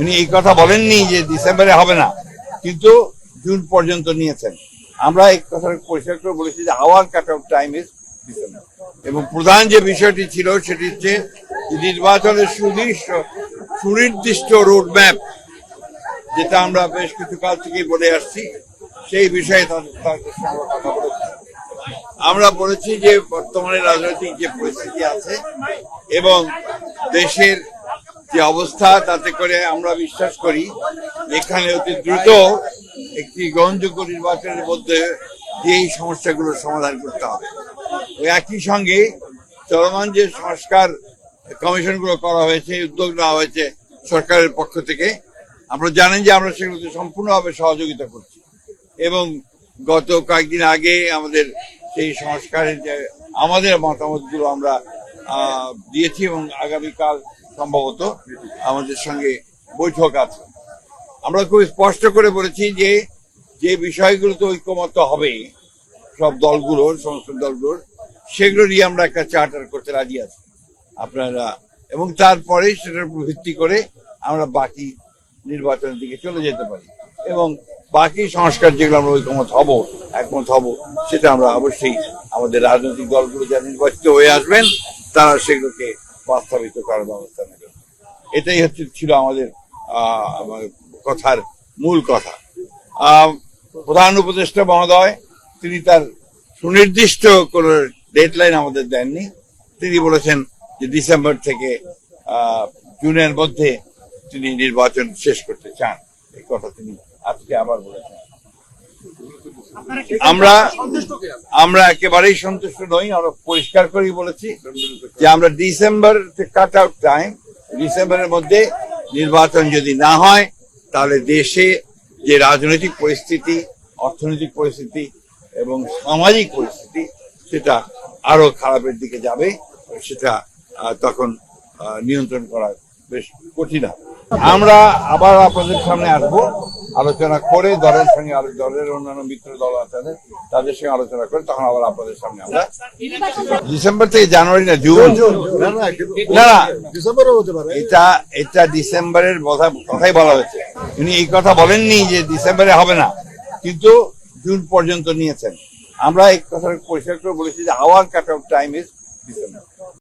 উনি এই কথা বলেননি যে ডিসেম্বরে হবে না, কিন্তু জুন পর্যন্ত নিয়েছেন। আমরা এই কথা পরিষ্কার করে বলেছি যে our cut off time is December এবং প্রধান যে বিষয়টি ছিল সেটি হচ্ছে নির্বাচনের সুনির্দিষ্ট সুনির্দিষ্ট রোড ম্যাপ যেটা আমরা বেশ কিছু কাল থেকেই বলে আসছি, সেই বিষয়ে তাদের সঙ্গে কথা বলেছি। আমরা বলেছি যে বর্তমানে রাজনৈতিক যে পরিস্থিতি আছে এবং দেশের যে অবস্থা, তাতে করে আমরা বিশ্বাস করি এখানে অতি দ্রুত একটি গ্রহণযোগ্য নির্বাচনের মধ্যে দিয়ে এই সমস্যাগুলোর সমাধান করতে হবে। ওই একই সঙ্গে চলমান যে সংস্কার কমিশনগুলো করা হয়েছে, উদ্যোগ নেওয়া হয়েছে সরকারের পক্ষ থেকে, আমরা জানেন যে আমরা সেগুলোতে সম্পূর্ণভাবে সহযোগিতা করছি। এবং গত কয়েকদিন আগে আমাদের সেই সংস্কারের যে আমাদের মতামতগুলো আমরা দিয়েছি এবং আগামীকাল সম্ভবত আমাদের সঙ্গে বৈঠক আছে। আমরা খুব স্পষ্ট করে বলেছি যে যে বিষয়গুলোতে ঐক্যমত হবে, সব দলগুলোর, সমস্ত দলগুলোর, সেগুলো নিয়ে আমরা একটা চার্টার করতে রাজি আছি আপনারা। এবং তারপরে সেটার উপর ভিত্তি করে আমরা বাকি নির্বাচনের দিকে চলে যেতে পারি। এবং বাকি সংস্কার যেগুলো আমরা ঐকমত হব, একমত হব, সেটা আমরা অবশ্যই আমাদের রাজনৈতিক দলগুলো যারা নির্বাচিত হয়ে আসবেন, তারা সেগুলোকে বাস্তবিত করার ব্যবস্থা নেবেন এটাই হচ্ছে ছিল আমাদের কথার মূল কথা। প্রধান উপদেষ্টা মহোদয়, তিনি তার সুনির্দিষ্ট কোন ডেডলাইন আমাদের দেননি। তিনি বলেছেন যে ডিসেম্বর থেকে জুনের মধ্যে তিনি নির্বাচন শেষ করতে চান। এই কথা তিনি আজকে আবার বলেছেন। আমরা আমরা একেবারেই সন্তুষ্ট নই আমরা পরিষ্কার করেই বলেছি যে আমরা ডিসেম্বর কাট আউট টাইম ডিসেম্বরের মধ্যে নির্বাচন যদি না হয় তাহলে দেশে যে রাজনৈতিক পরিস্থিতি অর্থনৈতিক পরিস্থিতি এবং সামাজিক পরিস্থিতি সেটা আরও খারাপের দিকে যাবে সেটা তখন নিয়ন্ত্রণ করা বেশ কঠিন হবে। আমরা আবার আপনাদের সামনে আসব। আলোচনা করে দলের সঙ্গে দলের অন্যান্য মিত্র দল আছে তাদের সঙ্গে আলোচনা করে তখন আবার আপনাদের সামনে আমরা ডিসেম্বর থেকে জানুয়ারি না জুন। না এটা এটা ডিসেম্বরের কথা- কথাই বলা হয়েছে। উনি এই কথা বলেননি যে ডিসেম্বরে হবে না কিন্তু জুন পর্যন্ত নিয়েছেন। আমরা এই কথা পরিষ্কার করে বলেছি যে our cut off time is December